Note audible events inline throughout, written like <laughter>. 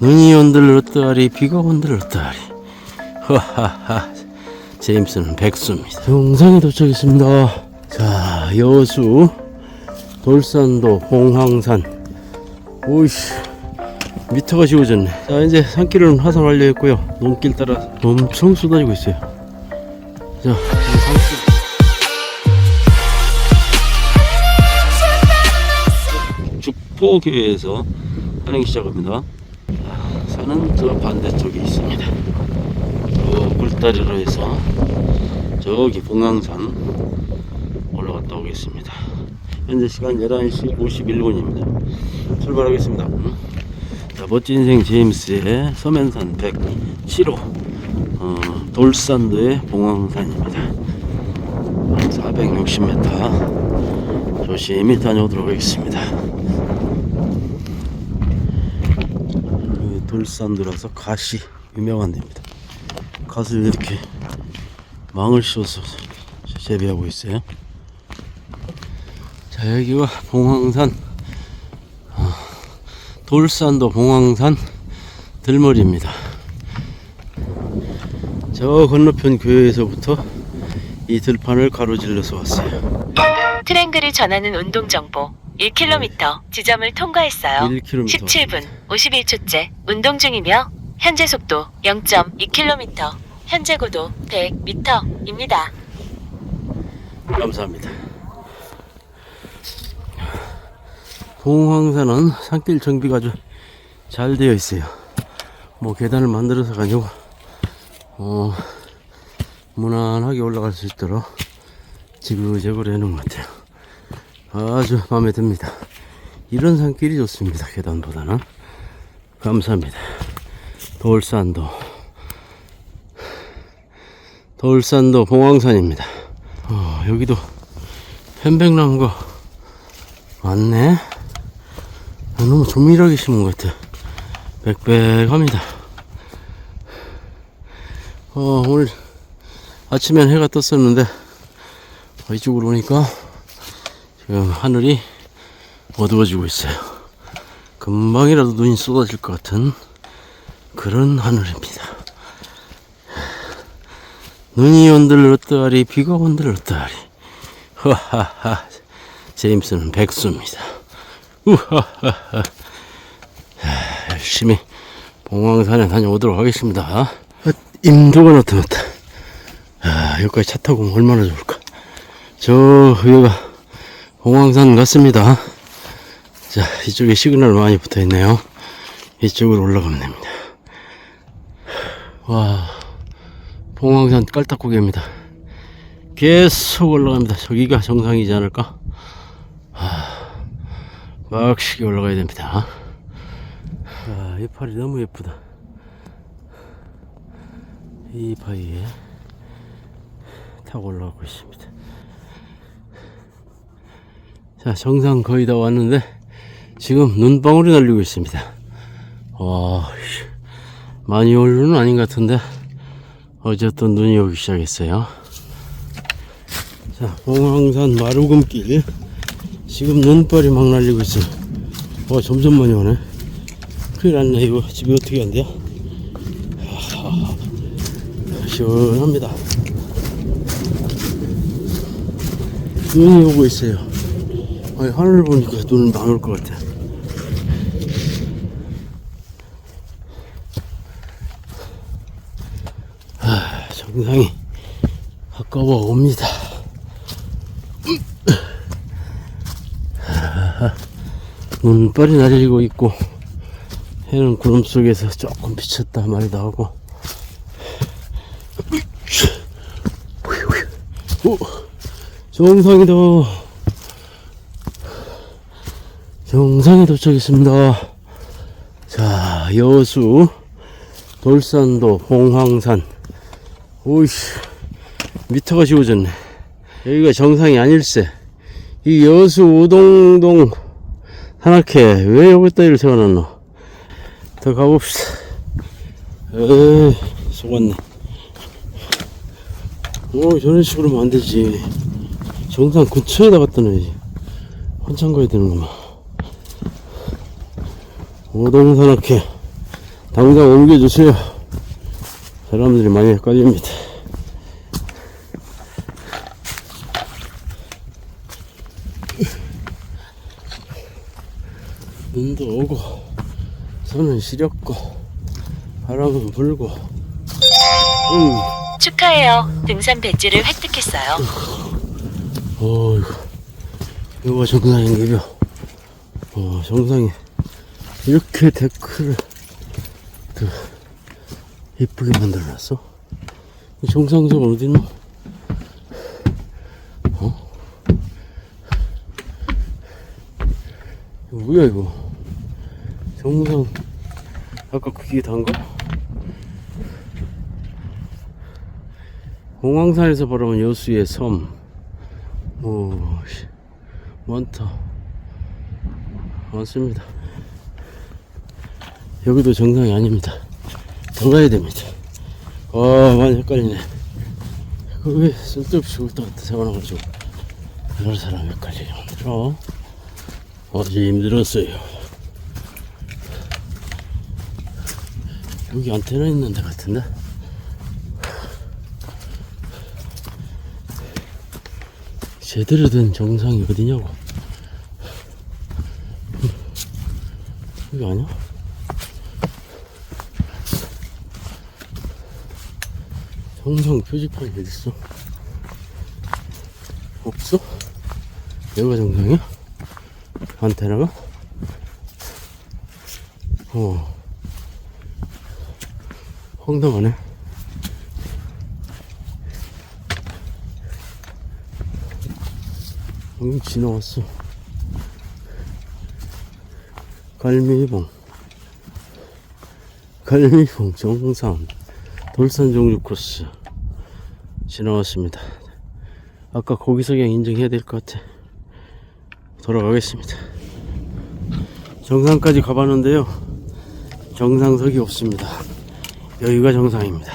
눈이 온들었다리 비가 온들었다리? 하하하 제임스는 백수입니다. 정상에 도착했습니다. 자 여수 돌산도 봉황산. 오이씨 미터가 지워졌네. 자 이제 산길은 하산 완료했고요. 논길 따라 엄청 쏟아지고 있어요. 자 산길. 죽포교회에서 산행 시작합니다 아, 산은 저 반대쪽에 있습니다. 저 굴다리로 해서 저기 봉황산 올라갔다 오겠습니다. 현재 시간 11시 51분입니다. 출발하겠습니다. 자, 멋진 인생 제임스의 서면산 107호 어, 돌산도의 봉황산입니다. 460m 조심히 다녀오도록 하겠습니다 그 돌산도라서 갓이 유명한 데입니다. 갓을 이렇게 망을 씌워서 재배하고 있어요. 자 여기가 봉황산 어, 돌산도 봉황산 들머리입니다. 저 건너편 교회에서부터 이 들판을 가로질러서 왔어요 트랭글을 전하는 운동 정보 1km 지점을 통과했어요. 1km 17분 51초째 운동 중이며 현재 속도 0.2km, 현재 고도 100m입니다. 감사합니다. 봉황산은 산길 정비가 아주 잘 되어 있어요. 뭐 계단을 만들어서 가지고 어 무난하게 올라갈 수 있도록 지그재그로 해놓은 것 같아요. 아주 마음에 듭니다. 이런 산길이 좋습니다. 계단보다는 감사합니다. 돌산도 돌산도 봉황산입니다. 어, 여기도 편백나무가 많네. 아, 너무 조밀하게 심은 것 같아. 빽빽합니다. 어, 오늘 아침엔 해가 떴었는데, 어, 이쪽으로 오니까 지금 하늘이 어두워지고 있어요. 금방이라도 눈이 쏟아질 것 같은 그런 하늘입니다. 눈이 온들었다리 비가 온들었다리. 하하하 제임스는 백수입니다. 우하하하 자, 열심히 봉황산에 다녀오도록 하겠습니다. 어, 임도가 나타났다. 아, 여기까지 차 타고 얼마나 좋을까. 저 여기가 봉황산 같습니다 자 이쪽에 시그널 많이 붙어 있네요 이쪽으로 올라가면 됩니다 와 봉황산 깔딱고개입니다. 계속 올라갑니다. 저기가 정상이지 않을까? 하, 막시게 올라가야 됩니다. 아, 이 팔이 너무 예쁘다. 이 바위에 타고 올라가고 있습니다. 자, 정상 거의 다 왔는데 지금 눈방울이 날리고 있습니다. 와, 씨, 많이 올 눈은 아닌 것 같은데 어쨌든 눈이 오기 시작했어요. 자, 봉황산 마루금길. 지금 눈발이 막 날리고 있어요. 와, 점점 많이 오네. 큰일 났네. 이거 집에 어떻게 한대요? 하하, 시원합니다. 눈이 오고 있어요. 아니, 하늘을 보니까 눈은 안 올 것 같아. 정상이 가까워 옵니다. 눈발이 내리고 있고 해는 구름 속에서 조금 비쳤다 말이다 하고 오, 정상이다. 정상에 도착했습니다. 자, 여수 돌산도 봉황산. 오이씨 미터가 지워졌네. 여기가 정상이 아닐세. 이 여수 우동동 산악회 왜 여기다리를 세워놨노? 더 가봅시다. 에이 속았네. 오 저런 식으로 하면 안 되지. 정상 근처에다 갖다 놔야지. 한참 가야 되는구만 우동산악회 당장 옮겨주세요. 사람들이 많이 헷갈립니다. 눈도 오고, 손은 시렵고, 바람은 불고, 음, 축하해요. 등산 배지를 획득했어요. 어이구, 이거 정상인가요? 어, 정상에 이렇게 데크를 그 이쁘게 만들어놨어? 이 정상석 어딨노? 어? 이거 뭐야 이거? 정상 아까 그게 단가? 공황산에서 바라본 여수의 섬 오, 씨, 많다. 많습니다. 여기도 정상이 아닙니다. 더 가야 됩니다. 아, 많이 헷갈리네. 그왜 쓸데없이 여기다 갖다 세워놔가지고, 여러 사람 헷갈리게 만들어. 어제 힘들었어요. 여기 안테나 있는 데 같은데? 제대로 된 정상이 어디냐고. 여기 아니야? 정상 표지판이 어딨어? 없어? 여기가 정상이야? 안테나가? 어. 황당하네. 여기 지나왔어. 갈미봉. 갈미봉 정상. 돌산 종류 코스. 지나왔습니다. 아까 거기서 그냥 인정해야 될 것 같아. 돌아가겠습니다. 정상까지 가봤는데요. 정상석이 없습니다. 여기가 정상입니다.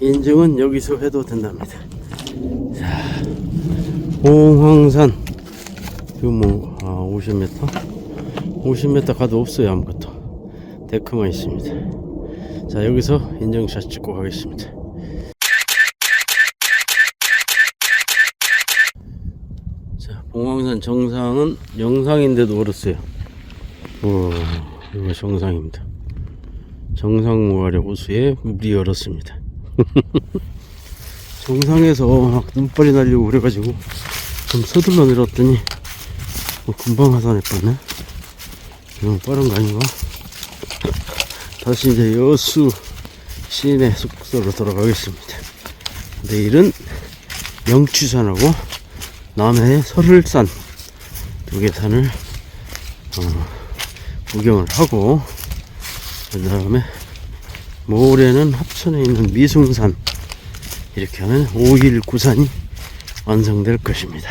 인증은 여기서 해도 된답니다. 홍황산 이거 뭐 아, 50m 50m 가도 없어요 아무것도 데크만 있습니다 자 여기서 인증샷 찍고 가겠습니다. 자 봉황산 정상은 영상인데도 얼었어요. 오 이거 정상입니다. 정상무아래 호수에 물이 얼었습니다. <laughs> 정상에서 막 눈발이 날리고 그래가지고 좀 서둘러 내렸더니 뭐 금방 하산해 뻔네 너무 빠른 거 아닌가? 다시 이제 여수 시내 숙소로 돌아가겠습니다 내일은 영취산하고 남해의 설을산 두 개 산을 어, 구경을 하고 그 다음에 모레는 합천에 있는 미숭산 이렇게 하면 5일 구산이 완성될 것입니다.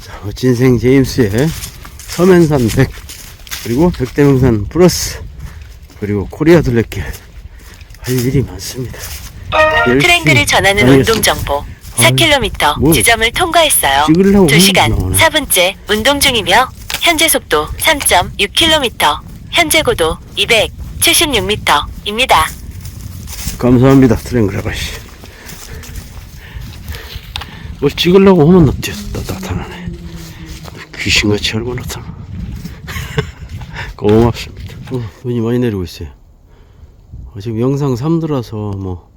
자, 진생 제임스의 서면산 100 그리고 백대명산 플러스 그리고 코리아 둘레길 할 일이 많습니다. 열심히 트렌드를 전하는 다니겠습니다. 운동 정보. 아이, 4km 뭘 지점을 통과했어요. 찍으려고 2시간 나오네. 4분째 운동 중이며 현재 속도 3.6km, 현재 고도 276m입니다. 감사합니다 트랭글 아가씨 뭐 찍으려고 하면 나 나타나네 귀신같이 알고 나타나 <laughs> 고맙습니다 어, 눈이 많이 내리고 있어요. 어, 지금 영상 3도라서 뭐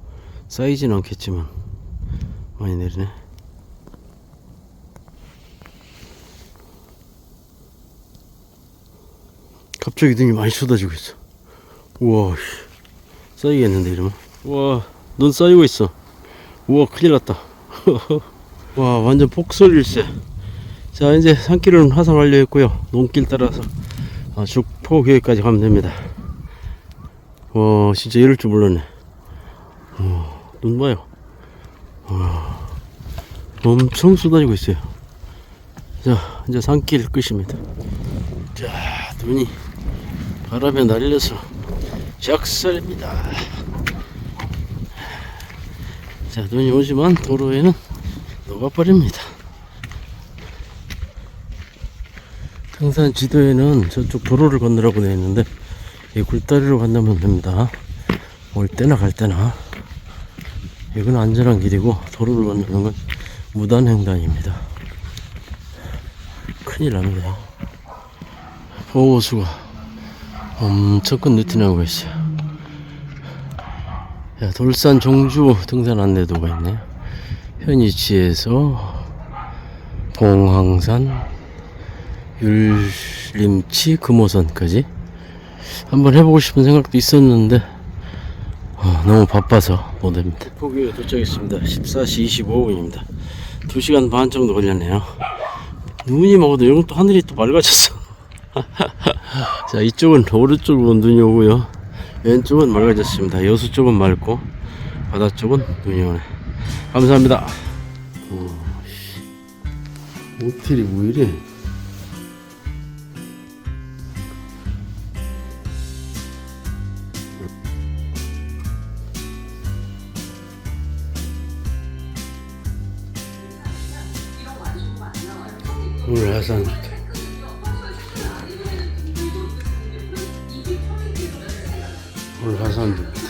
쌓이진 않겠지만 많이 내리네. 갑자기 눈이 많이 쏟아지고 있어. 우와 씨. 쌓이겠는데 이러면? 우와 눈 쌓이고 있어. 우와 큰일 났다. <laughs> 와 완전 폭설일세. 자 이제 산길은 하산 완료했고요. 논길 따라서 아, 죽포교회까지 가면 됩니다. 와 진짜 이럴 줄 몰랐네. 어, 눈 봐요. 와, 엄청 쏟아지고 있어요. 자 이제 산길 끝입니다. 자 눈이 바람에 날려서 작살입니다. 자, 눈이 오지만 도로에는 녹아버립니다. 등산 지도에는 저쪽 도로를 건너라고 되어 있는데 이 굴다리로 간다면 됩니다. 올 때나 갈 때나. 이건 안전한 길이고 도로를 건너는 건 무단횡단입니다. 큰일 납니다. 호수가 엄청 큰 누티나무가 있어요. 야, 돌산 종주 등산 안내도가 있네요. 현 위치에서 봉황산 율림치 금호선까지 한번 해보고 싶은 생각도 있었는데 어, 너무 바빠서 못합니다. 포기에 도착했습니다. 14시 25분입니다. 2시간 반 정도 걸렸네요. 눈이 먹어도 여기 또 하늘이 또 맑아졌어. <laughs> 자 이쪽은 오른쪽으로 눈이 오고요. 왼쪽은 맑아졌습니다. 여수 쪽은 맑고 바다 쪽은 눈이 오네. 감사합니다. 오, 씨. 모텔이 뭐 이래? 좋다. 오늘 해산 좋다.